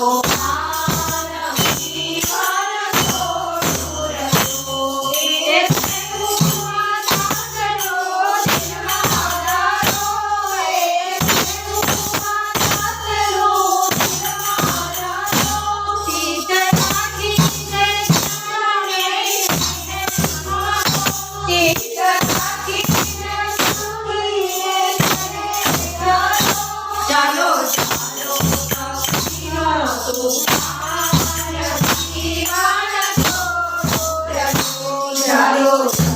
Oh. Chalo.